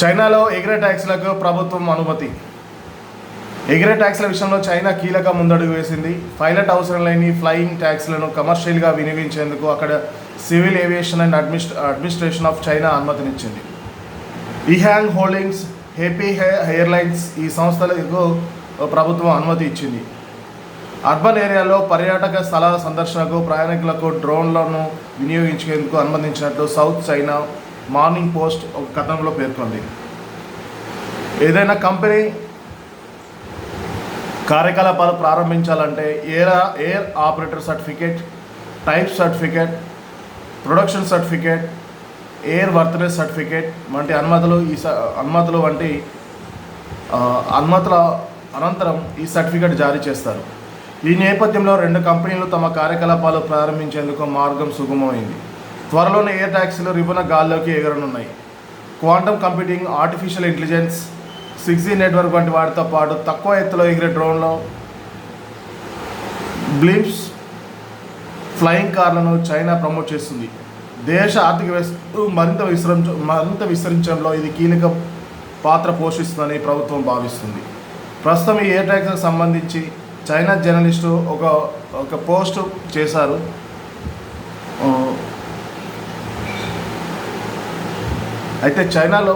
చైనాలో ఎగిరే ట్యాక్స్లకు ప్రభుత్వం అనుమతి. ఎగిరే ట్యాక్స్ల విషయంలో చైనా కీలక ముందడుగు వేసింది. పైలట్ అవసరం లేని ఫ్లయింగ్ ట్యాక్స్లను కమర్షియల్గా వినియోగించేందుకు అక్కడ civil aviation and administ administration of China అనుమతినిచ్చింది. EHang holdings Hefei airlines ఈ సంస్థలకు ప్రభుత్వం అనుమతి ఇచ్చింది. అర్బన్ ఏరియాలో పర్యాటక స్థలాల సందర్శనకు ప్రయాణికులకు డ్రోన్లను వినియోగించేందుకు అనుమతించినట్లు సౌత్ చైనా మార్నింగ్ పోస్ట్ ఒక కథనంలో పేర్కొంది. ఏదైనా కంపెనీ కార్యకలాపాలు ప్రారంభించాలంటే air air operator certificate type certificate production certificate airworthiness certificate వంటి అనుమతులు ఈ స- అనుమతులు వంటి అనుమతుల అనంతరం ఈ సర్టిఫికేట్ జారీ చేస్తారు. ఈ నేపథ్యంలో రెండు కంపెనీలు తమ కార్యకలాపాలు ప్రారంభించేందుకు మార్గం సుగమమైంది. త్వరలోనే ఎయిర్ ట్యాక్సీలు రిబున గాల్లోకి ఎగరనున్నాయి. Quantum computing artificial intelligence six G network వంటి వాటితో పాటు తక్కువ ఎత్తులో ఎగిరే డ్రోన్లో బ్లిమ్స్ ఫ్లయింగ్ కార్లను చైనా ప్రమోట్ చేస్తుంది. దేశ ఆర్థిక వ్యవస్థ మరింత విస్తరించ మరింత విస్తరించడంలో ఇది కీలక పాత్ర పోషిస్తుందని ప్రభుత్వం భావిస్తుంది. ప్రస్తుతం ఈ ఎయిర్ ట్యాక్స్కి సంబంధించి చైనా జర్నలిస్టు ఒక ఒక పోస్ట్ చేశారు. అయితే చైనాలో